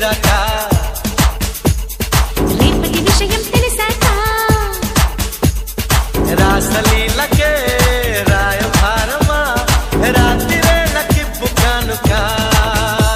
తెలిసిరాక రేపటి విషయం తెలిసాక. రాసలీలకే